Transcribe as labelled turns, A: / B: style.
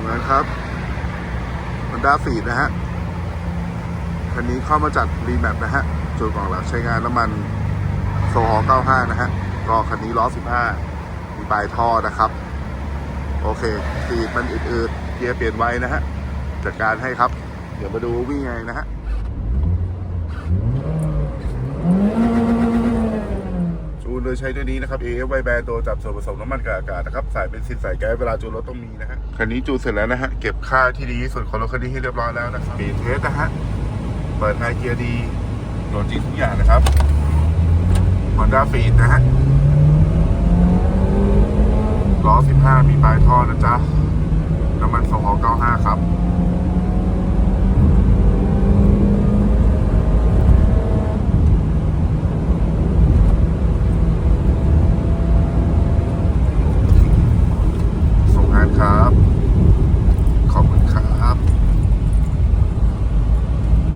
A: งงานครับ Honda f e e d นะฮะ คันนี้เข้ามาจัดรีแมปนะฮะจุดกล่องหลักใช้งานน้ำมันโซฮอ95 นะฮะก็คันนี้ล้อ 15 มีปลายท่อนะครับ โอเคสีดมันอืดๆเกียร์เปลี่ยนไว้นะฮะ จัดการให้ครับ เดี๋ยวมาดูวิ่งไงนะฮะ ยใช้ตัวนี้นะครับ AF ไวแบนตัวจับส่วนผสมน้ำมันกับอากาศนะครับ สายเป็นซินสายแก๊สเวลาจูนรถต้องมีนะฮะ คันนี้จูนเสร็จแล้วนะฮะ เก็บค่าที่ดีที่สุดของรถคันนี้ให้เรียบร้อยแล้วนะครับปีเทสนะฮะ เปิดไฮเกียร์ดีโหลดจริงทุกอย่างนะครับ Honda f e e d นะฮะ ล้อ 15 มีปลายท่อนะจ๊ะ น้ำมันโซฮอล95 ครับ